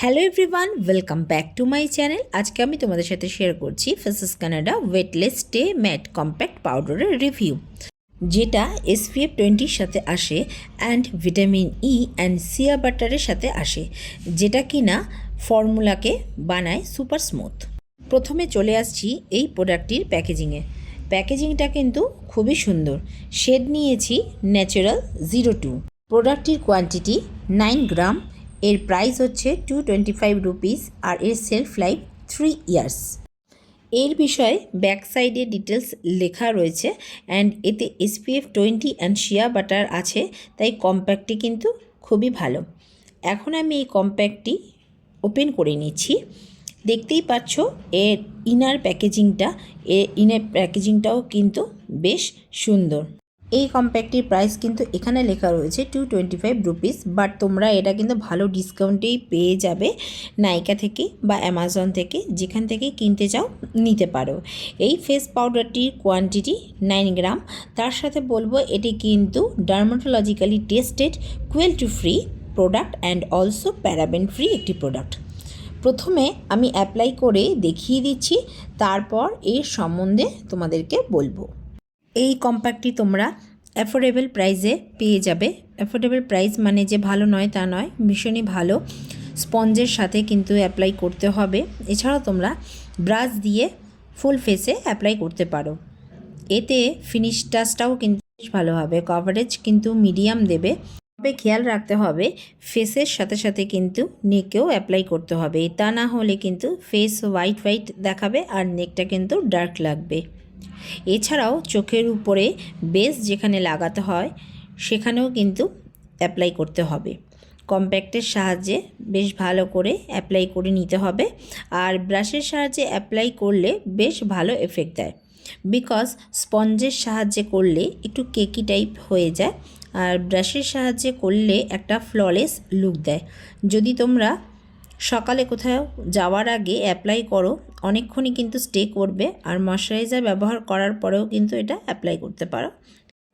Hello everyone welcome back to my channel আজকে আমি তোমাদের সাথে শেয়ার করছি Faces Canada weightless stay matte compact পাউডারের রিভিউ যেটা এসপিএফ টোয়েন্টির সাথে আসে and vitamin E and shea বাটারের সাথে আসে, যেটা কিনা ফর্মুলাকে বানায় সুপার স্মুথ প্রথমে চলে আসছি এই প্রোডাক্টটির প্যাকেজিংয়ে প্যাকেজিংটা কিন্তু খুবই সুন্দর। শেড নিয়েছি ন্যাচারাল জিরো টু প্রোডাক্টটির কোয়ান্টিটি নাইন গ্রাম এর প্রাইস হচ্ছে টু টোয়েন্টি ফাইভ রুপিস আর এর সেলফ লাইফ থ্রি ইয়ার্স এর বিষয়ে ব্যাক সাইডে ডিটেলস লেখা রয়েছে অ্যান্ড এতে SPF twenty and shea butter আছে, তাই কম্প্যাক্টটি কিন্তু খুবই ভালো। এখন আমি এই কম্প্যাক্টটি ওপেন করে নিচ্ছি। দেখতেই পাচ্ছ, এর ইনার প্যাকেজিংটা এর ইনার প্যাকেজিংটাও কিন্তু বেশ সুন্দর। এই কম্প্যাক্টটির প্রাইস কিন্তু এখানে লেখা রয়েছে two twenty five rupees but তোমরা এটা কিন্তু ভালো ডিসকাউন্টেই পেয়ে যাবে নাইকা থেকে বা অ্যামাজন থেকে, যেখান থেকে কিনতে চাও, নিতে পারো। এই ফেস পাউডারটির কোয়ান্টিটি নাইন গ্রাম তার সাথে বলব এটি কিন্তু dermatologically tested cruelty free product and also paraben free একটি প্রোডাক্ট প্রথমে আমি অ্যাপ্লাই করে দেখিয়ে দিচ্ছি, তারপর এর সম্বন্ধে তোমাদেরকে বলব। এই কম্প্যাক্টটি তোমরা অ্যাফোর্ডেবল প্রাইসে পেয়ে যাবে। অ্যাফোর্ডেবল প্রাইস মানে যে ভালো নয় তা নয়, ভীষণই ভালো। স্পঞ্জের সাথে কিন্তু অ্যাপ্লাই করতে হবে। এছাড়াও তোমরা ব্রাশ দিয়ে ফুল ফেসে অ্যাপ্লাই করতে পারো। এতে ফিনিশ টাচটাও কিন্তু বেশ ভালো হবে। কভারেজ কিন্তু মিডিয়াম দেবে। তবে খেয়াল রাখতে হবে ফেসের সাথে সাথে কিন্তু নেকেও অ্যাপ্লাই করতে হবে। তা না হলে কিন্তু ফেস হোয়াইট হোয়াইট দেখাবে আর নেকটা কিন্তু ডার্ক লাগবে। এছাড়াও চোখের উপরে বেস যেখানে লাগাতে হয়, সেখানেও কিন্তু অ্যাপ্লাই করতে হবে। কম্প্যাক্টের সাহায্যে বেশ ভালো করে অ্যাপ্লাই করে নিতে হবে আর ব্রাশের সাহায্যে অ্যাপ্লাই করলে বেশ ভালো এফেক্ট দেয়। বিকজ স্পঞ্জের সাহায্যে করলে একটু কেকি টাইপ হয়ে যায় আর ব্রাশের সাহায্যে করলে একটা ফ্ললেস লুক দেয়। যদি তোমরা সকালে কোথাও যাওয়ার আগে অ্যাপ্লাই করো। অনেকক্ষণই কিন্তু স্টে করবে। আর ময়শ্চারাইজার ব্যবহার করার পরেও কিন্তু এটা অ্যাপ্লাই করতে পারো।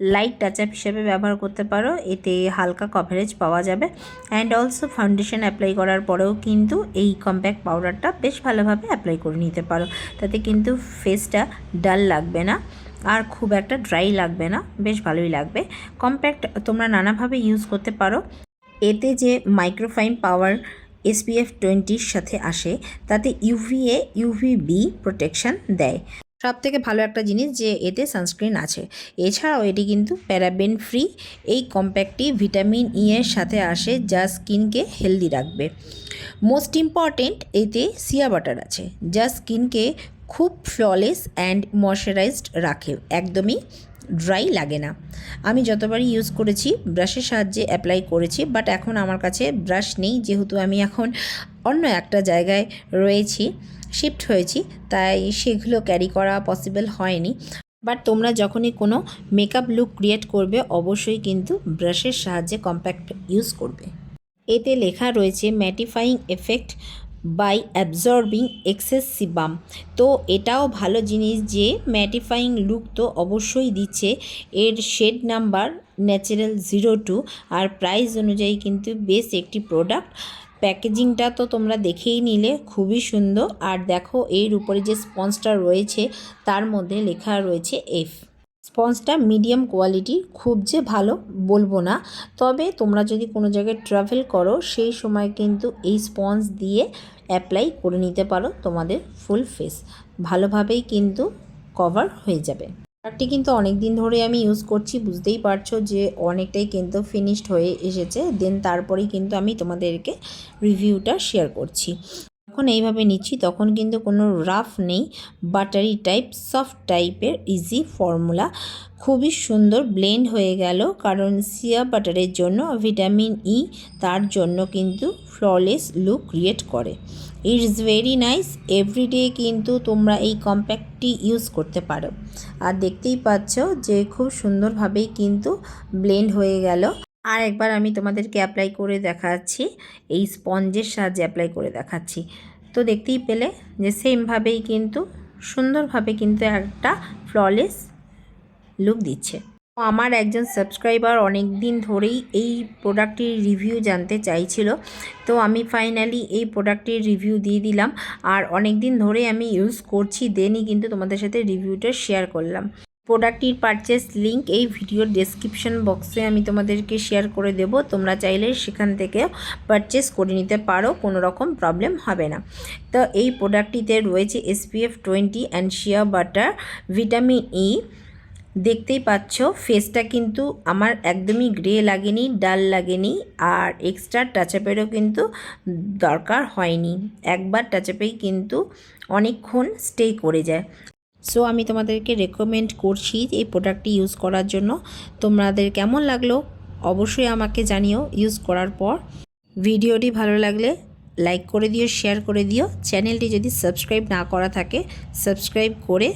লাইট টাচ আপ হিসেবে ব্যবহার করতে পারো। এতে হালকা কভারেজ পাওয়া যাবে। অ্যান্ড অলসো ফাউন্ডেশন অ্যাপ্লাই করার পরেও কিন্তু এই কম্প্যাক্ট পাউডারটা বেশ ভালোভাবে অ্যাপ্লাই করে নিতে পারো। তাতে কিন্তু ফেসটা ডাল লাগবে না। আর খুব একটা ড্রাই লাগবে না। বেশ ভালোই লাগবে। কম্প্যাক্ট তোমরা নানাভাবে ইউজ করতে পারো। এতে যে মাইক্রোফাইন পাওয়ার এসপিএফ টোয়েন্টির সাথে আসে, তাতে ইউভিএ, ইউভিবি প্রোটেকশন দেয়। সব থেকে ভালো একটা জিনিস যে এতে সানস্ক্রিন আছে। এছাড়াও এটি কিন্তু প্যারাবেন ফ্রি, এই কম্প্যাক্টটি ভিটামিন ই এর সাথে আসে যা স্কিনকে হেলদি রাখবে। মোস্ট ইম্পর্টেন্ট, এতে সিয়া বাটার আছে, যা স্কিনকে খুব ফ্ললেস অ্যান্ড ময়শ্চারাইজড রাখে, একদমই ড্রাই লাগে না। আমি যতবারই ইউজ করেছি ব্রাশের সাহায্যে অ্যাপ্লাই করেছি বাট এখন আমার কাছে ব্রাশ নেই, যেহেতু আমি এখন অন্য একটা জায়গায় রয়েছি শিফট হয়েছি, তাই সেগুলো ক্যারি করা পসিবল হয়নি। বাট তোমরা যখনই কোনো মেকআপ লুক ক্রিয়েট করবে, অবশ্যই কিন্তু ব্রাশের সাহায্যে কম্প্যাক্ট ইউজ করবে। এতে লেখা রয়েছে mattifying effect by absorbing excess sebum তো এটাও ভালো জিনিস যে ম্যাটিফাইং লুক তো অবশ্যই দিচ্ছে। এর shade number natural zero two আর প্রাইস অনুযায়ী কিন্তু বেশ একটি প্রোডাক্ট প্যাকেজিংটা তো তোমরা দেখেই নিলে, খুবই সুন্দর। আর দেখো, এর উপরে যে স্পঞ্জটা রয়েছে, তার মধ্যে লেখা রয়েছে এফ স্পঞ্জটা মিডিয়াম কোয়ালিটি খুব যে ভালো বলব না। তবে তোমরা যদি কোনো জায়গায় ট্রাভেল করো, সেই সময় কিন্তু এই স্পঞ্জ দিয়ে অ্যাপ্লাই করে নিতে পারো তোমাদের ফুল ফেস ভালোভাবেই কিন্তু কভার হয়ে যাবে। প্রোডাক্টটি কিন্তু অনেক দিন ধরে আমি ইউজ করছি, বুঝতেই পারছ যে অনেকটাই কিন্তু ফিনিশড হয়ে এসেছে। দেন তারপরেই কিন্তু আমি তোমাদেরকে রিভিউটা শেয়ার করছি। যখন এইভাবে নিচ্ছি, তখন কিন্তু কোনো রাফ নেই। বাটারি টাইপ, সফট টাইপের, ইজি ফর্মুলা। খুবই সুন্দর, ব্লেন্ড হয়ে গেল। কারণ সিয়া বাটারের জন্য ভিটামিন ই, তার জন্য কিন্তু ফ্ললেস লুক ক্রিয়েট করে। ইটস ভেরি নাইস, এভরিডে কিন্তু তোমরা এই কম্প্যাক্টটি ইউজ করতে পারো। আর দেখতেই পাচ্ছ যে খুব সুন্দরভাবেই কিন্তু ব্লেন্ড হয়ে গেল। আর একবার আমি তোমাদেরকে অ্যাপ্লাই করে দেখাচ্ছি। এই স্পঞ্জের সাহায্যে অ্যাপ্লাই করে দেখাচ্ছি। তো দেখতেই পেলে যে সেমভাবেই কিন্তু, সুন্দরভাবে কিন্তু একটা ফ্ললেস লুক দিচ্ছে। আমার একজন সাবস্ক্রাইবার অনেক দিন ধরেই এই প্রোডাক্টটির রিভিউ জানতে চাইছিল। তো আমি ফাইনালি এই প্রোডাক্টটির রিভিউ দিয়ে দিলাম। আর অনেক দিন ধরে আমি ইউজ করছি, দেনই কিন্তু তোমাদের সাথে রিভিউটা শেয়ার করলাম। প্রোডাক্টটির পারচেস লিংক এই ভিডিওর ডেসক্রিপশন বক্সে আমি তোমাদেরকে শেয়ার করে দেব। তোমরা চাইলে সেখান থেকে পারচেস করে নিতে পারো, কোনো রকম প্রবলেম হবে না। তো এই প্রোডাক্টটিতে রয়েছে SPF twenty and shea butter vitamin E দেখতেই পাচ্ছ ফেসটা কিন্তু আমার একদমই গ্রে লাগেনি ডাল লাগেনি, আর এক্সট্রা টাচআপেরও কিন্তু দরকার হয়নি। একবার টাচআপেই কিন্তু অনেকক্ষণ স্টে করে যায়। সো আমি তোমাদেরকে রেকমেন্ড করছি এই প্রোডাক্টটি ইউজ করার জন্য। তোমাদের কেমন লাগল অবশ্যই আমাকে জানিও ইউজ করার পর। ভিডিওটি ভালো লাগলে লাইক করে দিও শেয়ার করে দিও। চ্যানেলটি যদি সাবস্ক্রাইব না করা থাকে সাবস্ক্রাইব করে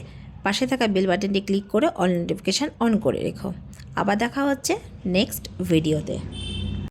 পাশে থাকা বেল বাটনটি ক্লিক করে অল নোটিফিকেশান অন করে রেখো। আবার দেখা হচ্ছে নেক্সট ভিডিওতে